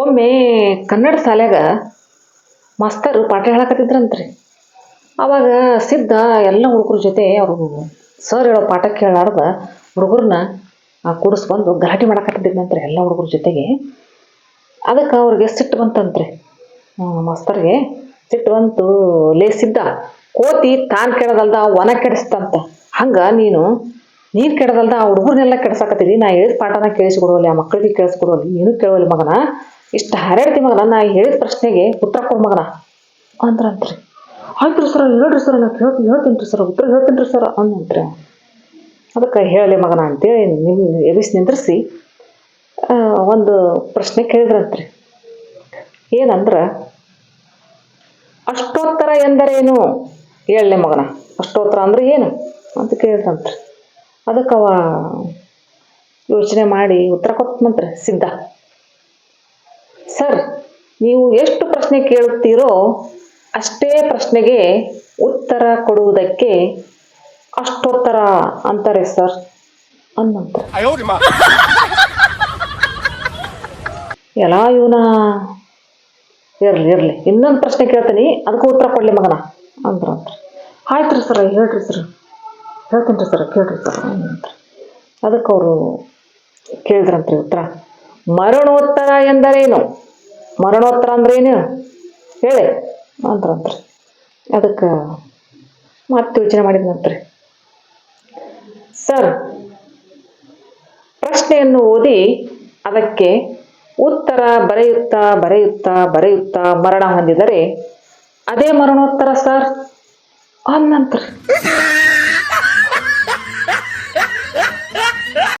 ಒಮ್ಮೆ ಕನ್ನಡ ಶಾಲ್ಯಾಗ ಮಾಸ್ತರು ಪಾಠ ಹೇಳಕತ್ತಿದ್ರಂತ್ರಿ. ಅವಾಗ ಸಿದ್ಧ ಎಲ್ಲ ಹುಡುಗರ ಜೊತೆ ಅವರು ಸರ್ ಹೇಳೋ ಪಾಠ ಕೇಳಾರ್ದ ಹುಡುಗರನ್ನ ಕೂಡಿಸ್ಬಂದು ಗಲಾಟೆ ಮಾಡಕತ್ತಿದ್ದಂತ್ರಿ ಎಲ್ಲ ಹುಡುಗರ ಜೊತೆಗೆ. ಅದಕ್ಕೆ ಅವ್ರಿಗೆ ಸಿಟ್ಟು ಬಂತಂತ್ರಿ. ಮಾಸ್ತರ್ಗೆ ಸಿಟ್ಟು ಬಂತು, ಲೇ ಸಿದ್ಧ, ಕೋತಿ ತಾನು ಕೆಡದಲ್ದ ವನ ಕೆಡಿಸ್ತಂತ. ಹಂಗೆ ನೀನು ನೀನು ಕೆಡದಲ್ದ ಆ ಹುಡುಗರನ್ನೆಲ್ಲ ಕೆಡ್ಸಾಕತ್ತಿದಿ ನಾ ಹೇಳಿದ ಪಾಠನ ಕೇಳಿಸ್ಕೊಡೋಲ್ಲ ಆ ಮಕ್ಕಳಿಗೆ ಕೇಳಿಸ್ಕೊಡುವಲ್ಲಿ, ನೀನು ಕೇಳೋಲ್ಲ ಮಗನ. ಇಷ್ಟು ಹಾರಾಡ್ತಿ ಮಗನ. ನಾ ಹೇಳಿದ ಪ್ರಶ್ನೆಗೆ ಉತ್ತರ ಕೊಡು ಮಗನ. ಅಂದ್ರಂತ್ರಿ ಆಯ್ತು ರೀ ಸರ್ ಹೇಳ್ರಿ ಸರ್ ನಾ ಕೇಳ್ತೀನಿ ಹೇಳ್ತೀನಿ ರೀ ಸರ್ ಉತ್ತರ ಹೇಳ್ತೀನಿ ರೀ ಸರ್ ಅಂದ್ರಿ ಅದಕ್ಕೆ ಹೇಳಲಿ ಮಗನ ಅಂತೇಳಿ ನಿಮ್ ಎಬಿಸಿ ನಿಂದ್ರಿಸಿ. ಒಂದು ಪ್ರಶ್ನೆ ಕೇಳಿದ್ರಂತ್ರಿ. ಏನಂದ್ರೆ ಅಷ್ಟೋತ್ತರ ಎಂದರೇನು? ಹೇಳಲಿ ಮಗನ. ಅಷ್ಟೋತ್ತರ ಅಂದ್ರೆ ಏನು? ಅಂತ ಕೇಳಿದ್ರಂತ್ರಿ. ಅದಕ್ಕೆ ಅವ ಯೋಚನೆ ಮಾಡಿ ಉತ್ತರ ಕೊಟ್ಟನಂತ್ರಿ ಸಿದ್ಧ. ಸರ್ ನೀವು ಎಷ್ಟು ಪ್ರಶ್ನೆ ಕೇಳುತ್ತೀರೋ ಅಷ್ಟೇ ಪ್ರಶ್ನೆಗೆ ಉತ್ತರ ಕೊಡುವುದಕ್ಕೆ ಅಷ್ಟೋತ್ತರ ಅಂತಾರೆ ಸರ್ ಅನ್ನಂತರ ಎಲ್ಲ ಇವನ? ಇರ್ಲಿ ಇರ್ಲಿ. ಇನ್ನೊಂದು ಪ್ರಶ್ನೆ ಕೇಳ್ತೀನಿ ಅದಕ್ಕೂ ಉತ್ತರ ಕೊಡ್ಲಿ ಮಗನ ಅಂದ್ರಂತ್ರಿ ಆಯ್ತು ರೀ ಸರ್ ಹೇಳ್ರಿ ಸರ್. ಹೇಳ್ತೀನಿ ರೀ ಸರ್ ಕೇಳ್ರಿ ಸರ್ ಅಂದ್ರ ಅದಕ್ಕೆ ಅವರು ಕೇಳಿದ್ರಂತ್ರಿ ಉತ್ತರ. ಮರಣೋತ್ತರ ಎಂದರೇನು? ಮರಣೋತ್ತರ ಅಂದ್ರೇನು ಹೇಳಿ. ಅಂದ್ರಂತ್ರಿ ಅದಕ್ಕೆ ಮತ್ತೆ ಯೋಚನೆ ಮಾಡಿದ್ನಂತ್ರಿ ಸರ್, ಪ್ರಶ್ನೆಯನ್ನು ಓದಿ ಅದಕ್ಕೆ ಉತ್ತರ ಬರೆಯುತ್ತಾ ಬರೆಯುತ್ತಾ ಬರೆಯುತ್ತಾ ಮರಣ ಹೊಂದಿದರೆ ಅದೇ ಮರಣೋತ್ತರ ಸರ್? ಅನ್ನಂತ್ರಿ